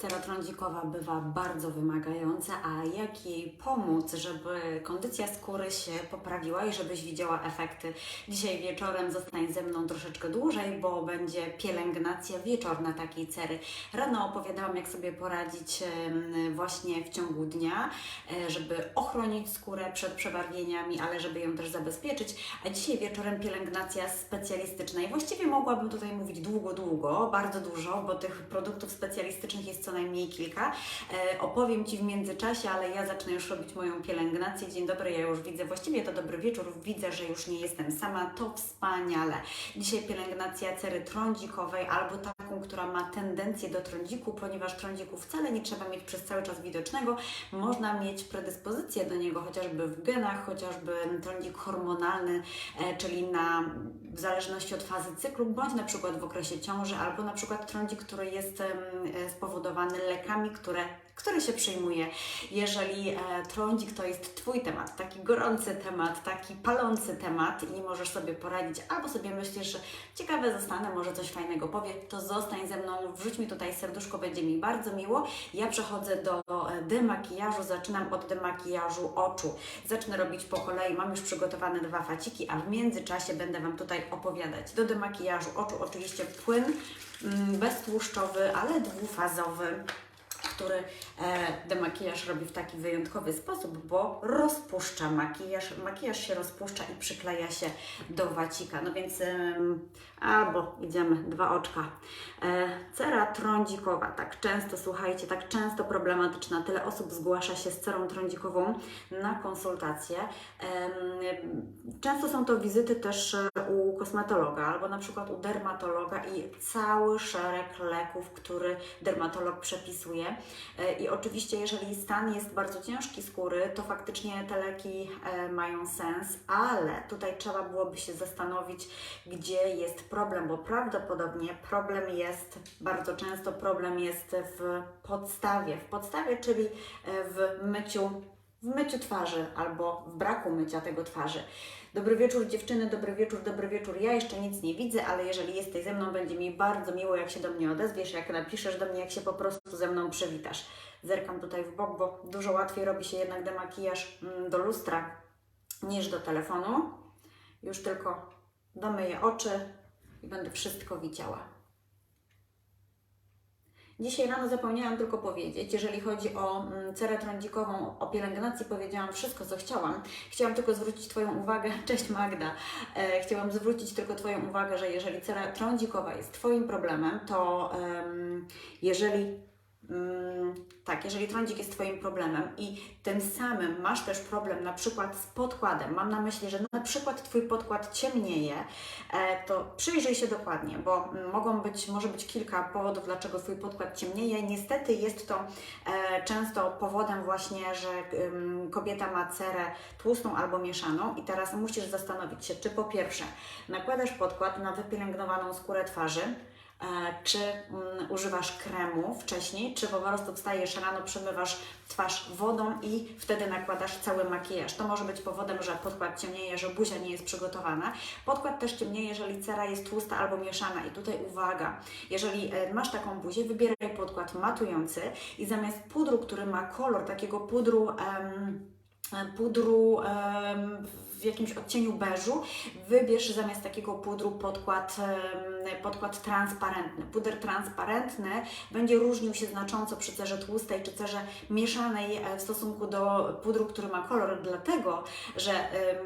Cera trądzikowa bywa bardzo wymagająca, a jak jej pomóc, żeby kondycja skóry się poprawiła i żebyś widziała efekty? Dzisiaj wieczorem zostań ze mną troszeczkę dłużej, bo będzie pielęgnacja wieczorna takiej cery. Rano opowiadałam, jak sobie poradzić właśnie w ciągu dnia, e, żeby ochronić skórę przed przebarwieniami, ale żeby ją też zabezpieczyć. A dzisiaj wieczorem pielęgnacja specjalistyczna. I właściwie mogłabym tutaj mówić długo, długo, bardzo dużo, bo tych produktów specjalistycznych jest co najmniej kilka. E, opowiem Ci w międzyczasie, ale ja zacznę już robić moją pielęgnację. Dzień dobry, ja już widzę, właściwie to dobry wieczór, widzę, że już nie jestem sama, to wspaniale. Dzisiaj pielęgnacja cery trądzikowej albo taką, która ma tendencję do trądziku, ponieważ trądziku wcale nie trzeba mieć przez cały czas widocznego. Można mieć predyspozycję do niego chociażby w genach, chociażby trądzik hormonalny, e, czyli na, w zależności od fazy cyklu, bądź na przykład w okresie ciąży, albo na przykład trądzik, który jest spowodowany lekami, które, które się przyjmuje. Jeżeli e, trądzik to jest Twój temat, taki gorący temat, taki palący temat i nie możesz sobie poradzić, albo sobie myślisz, że ciekawe zostanę, może coś fajnego powie, to zostań ze mną, wrzuć mi tutaj serduszko, będzie mi bardzo miło. Ja przechodzę do e, demakijażu, zaczynam od demakijażu oczu. Zacznę robić po kolei, mam już przygotowane dwa faciki, a w międzyczasie będę Wam tutaj opowiadać. Do demakijażu oczu oczywiście płyn mm, beztłuszczowy, ale dwufazowy który e, demakijaż robi w taki wyjątkowy sposób, bo rozpuszcza makijaż. Makijaż się rozpuszcza i przykleja się do wacika. No więc albo idziemy, dwa oczka. E, cera trądzikowa, tak często, słuchajcie, tak często problematyczna. Tyle osób zgłasza się z cerą trądzikową na konsultacje. Często są to wizyty też e, u kosmetologa albo na przykład u dermatologa i cały szereg leków, który dermatolog przepisuje. E, I oczywiście, jeżeli stan jest bardzo ciężki skóry, to faktycznie te leki e, mają sens, ale tutaj trzeba byłoby się zastanowić, gdzie jest problem, bo prawdopodobnie problem jest, bardzo często problem jest w podstawie, w podstawie, czyli e, w myciu, w myciu twarzy albo w braku mycia tego twarzy. Dobry wieczór dziewczyny, dobry wieczór, dobry wieczór. Ja jeszcze nic nie widzę, ale jeżeli jesteś ze mną, będzie mi bardzo miło, jak się do mnie odezwiesz, jak napiszesz do mnie, jak się po prostu ze mną przywitasz. Zerkam tutaj w bok, bo dużo łatwiej robi się jednak demakijaż mm, do lustra niż do telefonu. Już tylko domyję oczy i będę wszystko widziała. Dzisiaj rano zapomniałam tylko powiedzieć, jeżeli chodzi o mm, cerę trądzikową, o pielęgnacji powiedziałam wszystko, co chciałam. Chciałam tylko zwrócić Twoją uwagę, cześć Magda, e, chciałam zwrócić tylko Twoją uwagę, że jeżeli cera trądzikowa jest Twoim problemem, to jeżeli tak, jeżeli trądzik jest Twoim problemem i tym samym masz też problem na przykład z podkładem, mam na myśli, że na przykład Twój podkład ciemnieje, e, to przyjrzyj się dokładnie, bo mm, mogą być, może być kilka powodów, dlaczego Twój podkład ciemnieje. Niestety jest to e, często powodem właśnie, że kobieta ma cerę tłustą albo mieszaną i teraz musisz zastanowić się, czy po pierwsze nakładasz podkład na wypielęgnowaną skórę twarzy, czy mm, używasz kremu wcześniej, czy po prostu wstajesz rano, przemywasz twarz wodą i wtedy nakładasz cały makijaż. To może być powodem, że podkład ciemnieje, że buzia nie jest przygotowana. Podkład też ciemnieje, jeżeli cera jest tłusta albo mieszana. I tutaj uwaga, jeżeli e, masz taką buzię, wybieraj podkład matujący i zamiast pudru, który ma kolor takiego pudru... Pudru w jakimś odcieniu beżu, wybierz zamiast takiego pudru podkład, podkład transparentny. Puder transparentny będzie różnił się znacząco przy cerze tłustej czy cerze mieszanej e, w stosunku do pudru, który ma kolor, dlatego, że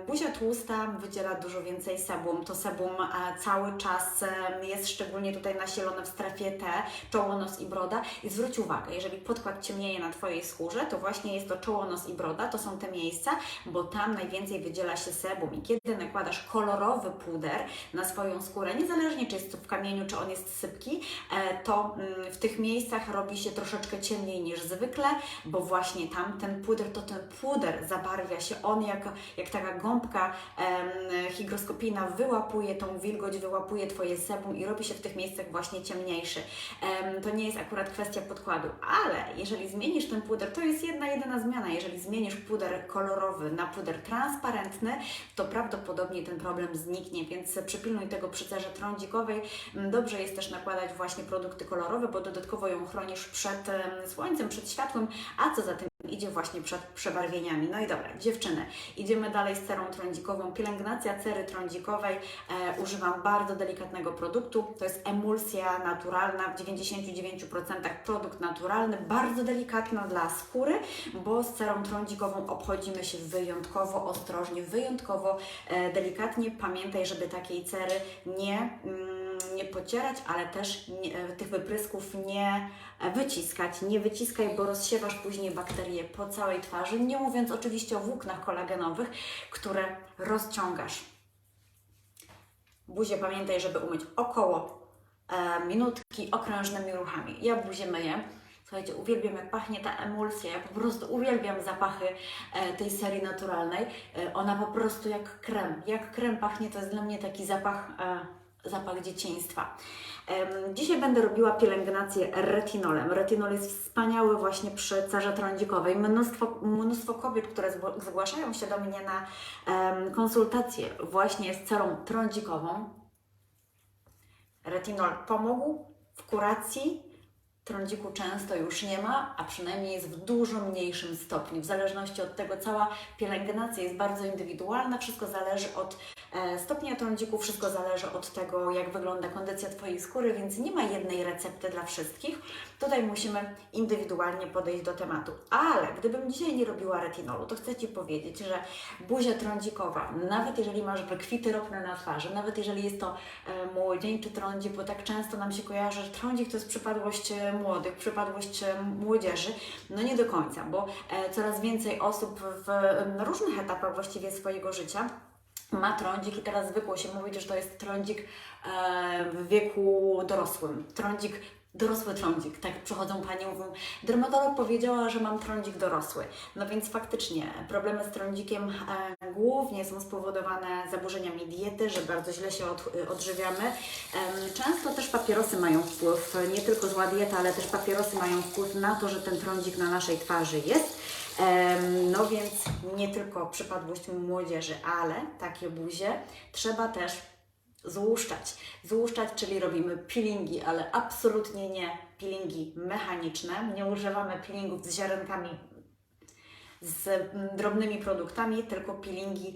buzia tłusta wydziela dużo więcej sebum. To sebum e, cały czas jest szczególnie tutaj nasilone w strefie T, czoło, nos i broda. I zwróć uwagę, jeżeli podkład ciemnieje na Twojej skórze, to właśnie jest to czoło, nos i broda, to są te miejsca, bo tam najwięcej wydziela się sebum i kiedy nakładasz kolorowy puder na swoją skórę, niezależnie czy jest to w kamieniu, czy on jest sypki, e, to mm, w tych miejscach robi się troszeczkę ciemniej niż zwykle, bo właśnie tam ten puder, to ten puder zabarwia się, on jak, jak taka gąbka em, hygroskopijna wyłapuje tą wilgoć, wyłapuje Twoje sebum i robi się w tych miejscach właśnie ciemniejszy. Em, to nie jest akurat kwestia podkładu, ale jeżeli zmienisz ten puder, to jest jedna, jedyna zmiana, jeżeli zmienisz puder kolorowy na puder transparentny, to prawdopodobnie ten problem zniknie, więc przypilnuj tego przy cerze trądzikowej. Trądzikowej. Mm, Dobrze jest też nakładać właśnie produkty kolorowe, bo dodatkowo ją chronisz przed em, słońcem, przed światłem, a co za tym idzie właśnie przed przebarwieniami. No i dobra, dziewczyny, idziemy dalej z cerą trądzikową. Pielęgnacja cery trądzikowej. E, używam bardzo delikatnego produktu. To jest emulsja naturalna, w 99% produkt naturalny, bardzo delikatna dla skóry, bo z cerą trądzikową obchodzimy się wyjątkowo ostrożnie, wyjątkowo e, delikatnie. Pamiętaj, żeby takiej cery nie, mm, pocierać, ale też nie, e, tych wyprysków nie e, wyciskać. Nie wyciskaj, bo rozsiewasz później bakterie po całej twarzy, nie mówiąc oczywiście o włóknach kolagenowych, które rozciągasz. Buzię pamiętaj, żeby umyć około e, minutki okrężnymi ruchami. Ja buzię myję. Słuchajcie, uwielbiam jak pachnie ta emulsja, ja po prostu uwielbiam zapachy e, tej serii naturalnej. E, ona po prostu jak krem, jak krem pachnie, to jest dla mnie taki zapach, e, zapach dzieciństwa. Dzisiaj będę robiła pielęgnację retinolem. Retinol jest wspaniały właśnie przy cerze trądzikowej. Mnóstwo, mnóstwo kobiet, które zgłaszają się do mnie na konsultacje właśnie z cerą trądzikową, retinol pomógł w kuracji. Trądziku często już nie ma, a przynajmniej jest w dużo mniejszym stopniu. W zależności od tego, cała pielęgnacja jest bardzo indywidualna, wszystko zależy od stopnia trądziku, wszystko zależy od tego, jak wygląda kondycja Twojej skóry, więc nie ma jednej recepty dla wszystkich. Tutaj musimy indywidualnie podejść do tematu. Ale gdybym dzisiaj nie robiła retinolu, to chcę Ci powiedzieć, że buzia trądzikowa, nawet jeżeli masz wykwity ropne na twarzy, nawet jeżeli jest to e, młodzieńczy trądzik, bo tak często nam się kojarzy, że trądzik to jest przypadłość e, młodych, przypadłość e, młodzieży, no nie do końca, bo e, coraz więcej osób w różnych etapach właściwie swojego życia ma trądzik i teraz zwykło się mówić, że to jest trądzik e, w wieku dorosłym. Trądzik, dorosły trądzik, tak przychodzą Panie mówią, dermatolog powiedziała, że mam trądzik dorosły. No więc faktycznie problemy z trądzikiem e, głównie są spowodowane zaburzeniami diety, że bardzo źle się od, odżywiamy. Em, często też papierosy mają wpływ, nie tylko zła dieta, ale też papierosy mają wpływ na to, że ten trądzik na naszej twarzy jest. No więc nie tylko przypadłość młodzieży, ale takie buzie trzeba też złuszczać. Złuszczać, czyli robimy peelingi, ale absolutnie nie peelingi mechaniczne. Nie używamy peelingów z ziarenkami z mm, drobnymi produktami, tylko peelingi,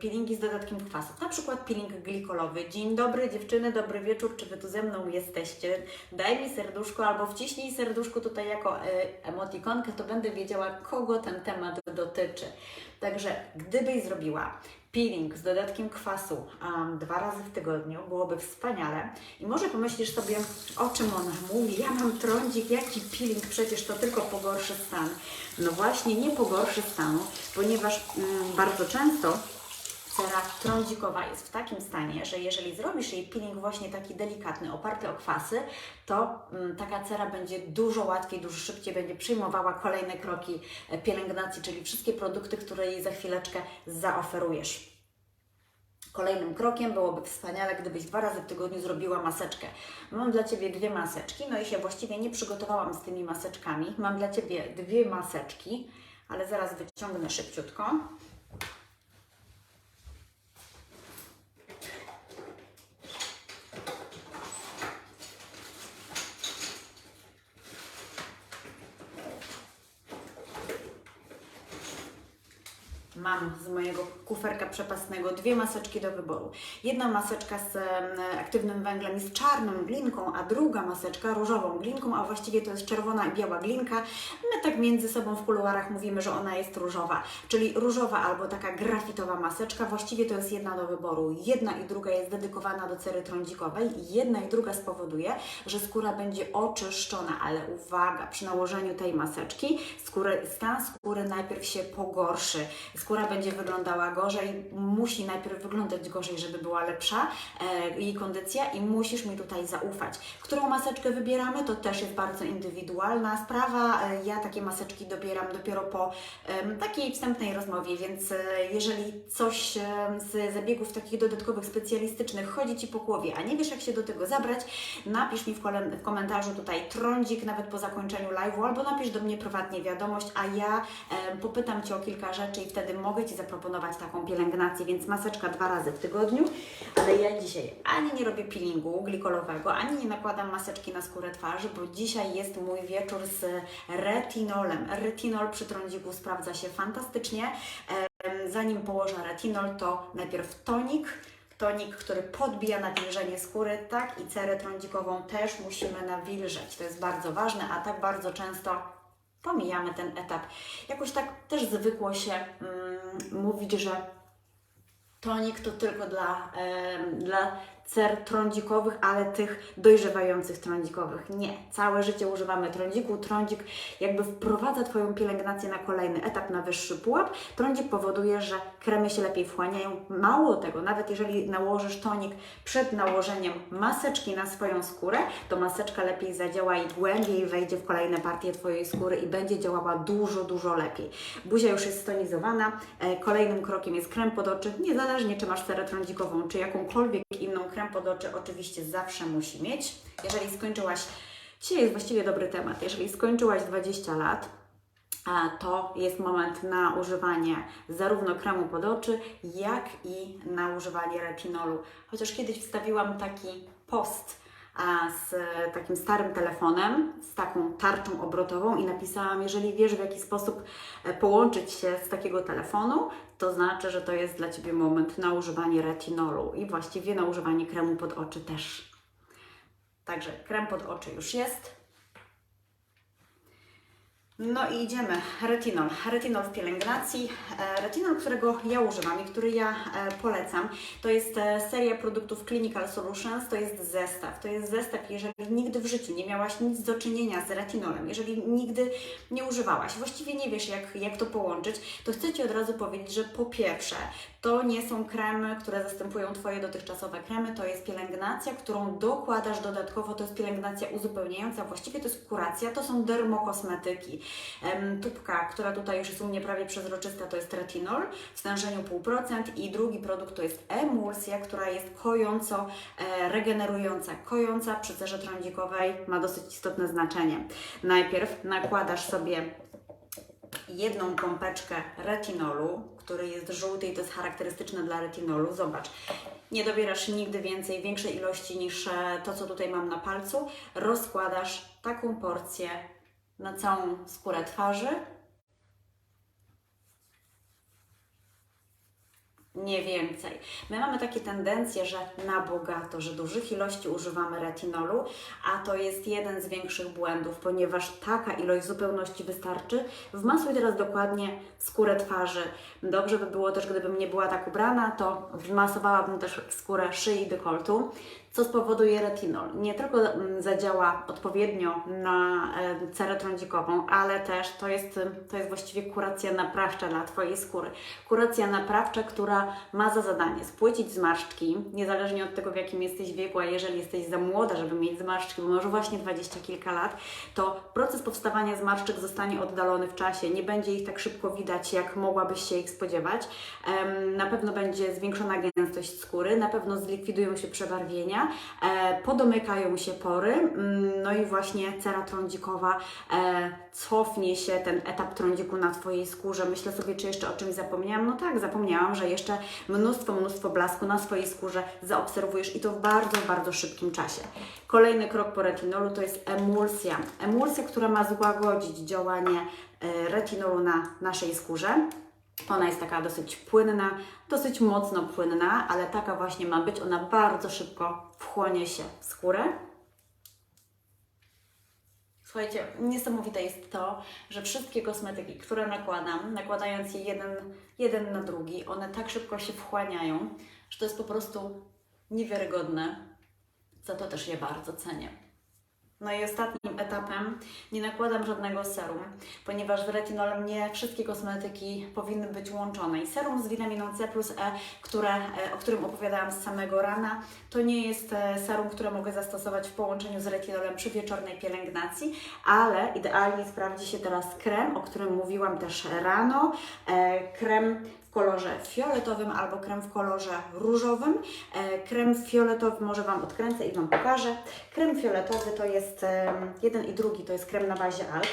peelingi z dodatkiem kwasów. Na przykład peeling glikolowy. Dzień dobry dziewczyny, dobry wieczór, czy Wy tu ze mną jesteście? Daj mi serduszko albo wciśnij serduszko tutaj jako e, emotikonkę, to będę wiedziała, kogo ten temat dotyczy. Także gdybyś zrobiła peeling z dodatkiem kwasu um, dwa razy w tygodniu, byłoby wspaniale. I może pomyślisz sobie, o czym ona mówi, ja mam trądzik, jaki peeling, przecież to tylko pogorszy stan. No właśnie, nie pogorszy stanu, ponieważ mm, bardzo często cera trądzikowa jest w takim stanie, że jeżeli zrobisz jej peeling właśnie taki delikatny, oparty o kwasy, to mm, taka cera będzie dużo łatwiej, dużo szybciej będzie przyjmowała kolejne kroki e, pielęgnacji, czyli wszystkie produkty, które jej za chwileczkę zaoferujesz. Kolejnym krokiem byłoby wspaniale, gdybyś dwa razy w tygodniu zrobiła maseczkę. Mam dla Ciebie dwie maseczki, no i się właściwie nie przygotowałam z tymi maseczkami. Mam dla Ciebie dwie maseczki, ale zaraz wyciągnę szybciutko. Mam z mojego kuferka przepasnego dwie maseczki do wyboru. Jedna maseczka z aktywnym węglem i z czarną glinką, a druga maseczka różową glinką, a właściwie to jest czerwona i biała glinka. My tak między sobą w kuluarach mówimy, że ona jest różowa, czyli różowa albo taka grafitowa maseczka. Właściwie to jest jedna do wyboru. Jedna i druga jest dedykowana do cery trądzikowej. Jedna i druga spowoduje, że skóra będzie oczyszczona, ale uwaga, przy nałożeniu tej maseczki skóry, stan skóry najpierw się pogorszy. Skóra będzie wyglądała gorzej, musi najpierw wyglądać gorzej, żeby była lepsza e, jej kondycja i musisz mi tutaj zaufać. Którą maseczkę wybieramy, to też jest bardzo indywidualna sprawa. E, ja takie maseczki dobieram dopiero po takiej wstępnej rozmowie, więc e, jeżeli coś z zabiegów takich dodatkowych, specjalistycznych chodzi Ci po głowie, a nie wiesz jak się do tego zabrać, napisz mi w, w komentarzu tutaj trądzik nawet po zakończeniu live'u albo napisz do mnie prywatnie wiadomość, a ja popytam Cię o kilka rzeczy i wtedy mogę Ci zaproponować taką pielęgnację, więc maseczka dwa razy w tygodniu, ale ja dzisiaj ani nie robię peelingu glikolowego, ani nie nakładam maseczki na skórę twarzy, bo dzisiaj jest mój wieczór z retinolem. Retinol przy trądziku sprawdza się fantastycznie. Zanim położę retinol, to najpierw tonik, tonik, który podbija nawilżenie skóry, tak i cerę trądzikową też musimy nawilżeć. To jest bardzo ważne, a tak bardzo często pomijamy ten etap. Jakoś tak też zwykło się mm, mówić, że tonik to tylko dla, dla cer trądzikowych, ale tych dojrzewających trądzikowych. Nie. Całe życie używamy trądziku. Trądzik jakby wprowadza Twoją pielęgnację na kolejny etap, na wyższy pułap. Trądzik powoduje, że kremy się lepiej wchłaniają. Mało tego, nawet jeżeli nałożysz tonik przed nałożeniem maseczki na swoją skórę, to maseczka lepiej zadziała i głębiej wejdzie w kolejne partie Twojej skóry i będzie działała dużo, dużo lepiej. Buzia już jest stonizowana. E, Kolejnym krokiem jest krem pod oczy. Niezależnie, czy masz cerę trądzikową, czy jakąkolwiek inną krem pod oczy, oczywiście zawsze musi mieć. Jeżeli skończyłaś, dzisiaj jest właściwie dobry temat, jeżeli skończyłaś 20 lat, to jest moment na używanie zarówno kremu pod oczy, jak i na używanie retinolu. Chociaż kiedyś wstawiłam taki post z takim starym telefonem, z taką tarczą obrotową i napisałam, jeżeli wiesz w jaki sposób e, połączyć się z takiego telefonu, to znaczy, że to jest dla Ciebie moment na używanie retinolu i właściwie na używanie kremu pod oczy też. Także krem pod oczy już jest. No i idziemy. Retinol. Retinol w pielęgnacji. E, Retinol, którego ja używam i który ja e, polecam, to jest e, seria produktów Clinical Solutions, to jest zestaw. To jest zestaw, jeżeli nigdy w życiu nie miałaś nic do czynienia z retinolem, jeżeli nigdy nie używałaś, właściwie nie wiesz jak, jak to połączyć, to chcę Ci od razu powiedzieć, że po pierwsze, to nie są kremy, które zastępują Twoje dotychczasowe kremy, to jest pielęgnacja, którą dokładasz dodatkowo, to jest pielęgnacja uzupełniająca, właściwie to jest kuracja, to są dermokosmetyki. Tubka, która tutaj już jest u mnie prawie przezroczysta, to jest retinol w stężeniu 0,5% i drugi produkt to jest emulsja, która jest kojąco e, regenerująca. Kojąca przy cerze trądzikowej ma dosyć istotne znaczenie. Najpierw nakładasz sobie jedną pompeczkę retinolu, który jest żółty i to jest charakterystyczne dla retinolu. Zobacz, nie dobierasz nigdy więcej, większej ilości niż e, to, co tutaj mam na palcu. Rozkładasz taką porcję na całą skórę twarzy. Nie więcej. My mamy takie tendencje, że na bogato, że dużych ilości używamy retinolu, a to jest jeden z większych błędów, ponieważ taka ilość zupełności wystarczy. Wmasuj teraz dokładnie skórę twarzy. Dobrze by było też, gdybym nie była tak ubrana, to wmasowałabym też skórę szyi i dekoltu, co spowoduje retinol. Nie tylko mm, zadziała odpowiednio na cerę trądzikową, ale też to jest, to jest właściwie kuracja naprawcza dla Twojej skóry. Kuracja naprawcza, która ma za zadanie spłycić zmarszczki, niezależnie od tego, w jakim jesteś wieku, a jeżeli jesteś za młoda, żeby mieć zmarszczki, bo masz właśnie dwadzieścia kilka lat, to proces powstawania zmarszczek zostanie oddalony w czasie. Nie będzie ich tak szybko widać, jak mogłabyś się ich spodziewać. Na pewno będzie zwiększona gęstość skóry, na pewno zlikwidują się przebarwienia, e, podomykają się pory, mm, no i właśnie cera trądzikowa e, cofnie się ten etap trądziku na Twojej skórze. Myślę sobie, czy jeszcze o czymś zapomniałam? No tak, zapomniałam, że jeszcze mnóstwo, mnóstwo blasku na swojej skórze zaobserwujesz i to w bardzo, bardzo szybkim czasie. Kolejny krok po retinolu to jest emulsja. Emulsja, która ma złagodzić działanie e, retinolu na naszej skórze. Ona jest taka dosyć płynna, dosyć mocno płynna, ale taka właśnie ma być. Ona bardzo szybko wchłonie się w skórę. Słuchajcie, niesamowite jest to, że wszystkie kosmetyki, które nakładam, nakładając je jeden, jeden na drugi, one tak szybko się wchłaniają, że to jest po prostu niewiarygodne. Za to też je bardzo cenię. No i ostatnim etapem nie nakładam żadnego serum, ponieważ z retinolem nie wszystkie kosmetyki powinny być łączone. I serum z witaminą C plus E, które, e, o którym opowiadałam z samego rana, to nie jest e, serum, które mogę zastosować w połączeniu z retinolem przy wieczornej pielęgnacji, ale idealnie sprawdzi się teraz krem, o którym mówiłam też rano. E, Krem w kolorze fioletowym albo krem w kolorze różowym. E, Krem fioletowy może Wam odkręcę i Wam pokażę. Krem fioletowy to jest jeden i drugi, to jest krem na bazie alg.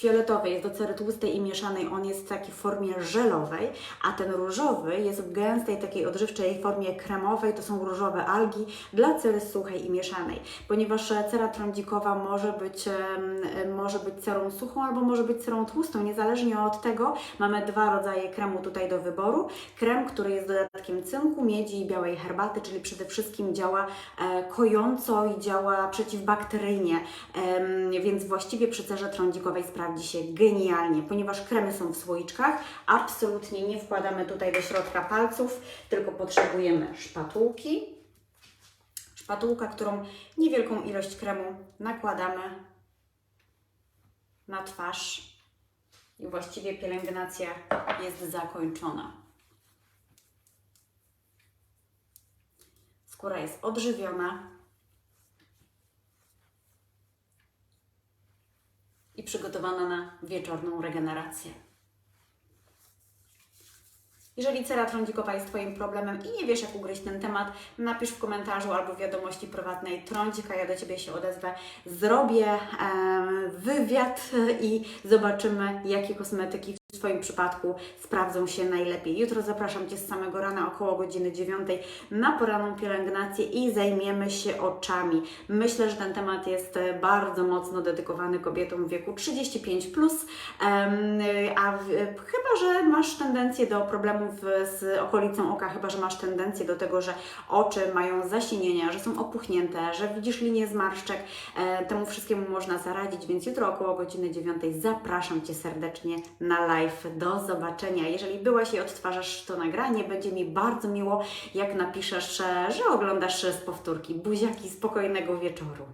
Fioletowy jest do cery tłustej i mieszanej, on jest w takiej formie żelowej, a ten różowy jest w gęstej, takiej odżywczej formie kremowej, to są różowe algi dla cery suchej i mieszanej, ponieważ e, cera trądzikowa może być, e, może być cerą suchą albo może być cerą tłustą, niezależnie od tego mamy dwa rodzaje kremu tutaj do wyboru. Krem, który jest dodatkiem cynku, miedzi i białej herbaty, czyli przede wszystkim działa e, kojąco i działa przeciwbakteryjnie, więc właściwie przy cerze trądzikowej sprawdzi się genialnie, ponieważ kremy są w słoiczkach, absolutnie nie wkładamy tutaj do środka palców, tylko potrzebujemy szpatułki, szpatułka, którą niewielką ilość kremu nakładamy na twarz. I właściwie pielęgnacja jest zakończona. Skóra jest odżywiona przygotowana na wieczorną regenerację. Jeżeli cera trądzikowa jest Twoim problemem i nie wiesz, jak ugryźć ten temat, napisz w komentarzu albo w wiadomości prywatnej trądzika, ja do Ciebie się odezwę. Zrobię em, wywiad i zobaczymy, jakie kosmetyki w Twoim przypadku sprawdzą się najlepiej. Jutro zapraszam Cię z samego rana około godziny 9 na poranną pielęgnację i zajmiemy się oczami. Myślę, że ten temat jest e, bardzo mocno dedykowany kobietom w wieku 35+, plus, a w, chyba, że masz tendencję do problemów z okolicą oka, chyba, że masz tendencję do tego, że oczy mają zasinienia, że są opuchnięte, że widzisz linię zmarszczek, e, temu wszystkiemu można zaradzić, więc jutro około godziny 9 zapraszam Cię serdecznie na live. Do zobaczenia. Jeżeli byłaś i odtwarzasz to nagranie, będzie mi bardzo miło, jak napiszesz, że oglądasz z powtórki. Buziaki, spokojnego wieczoru.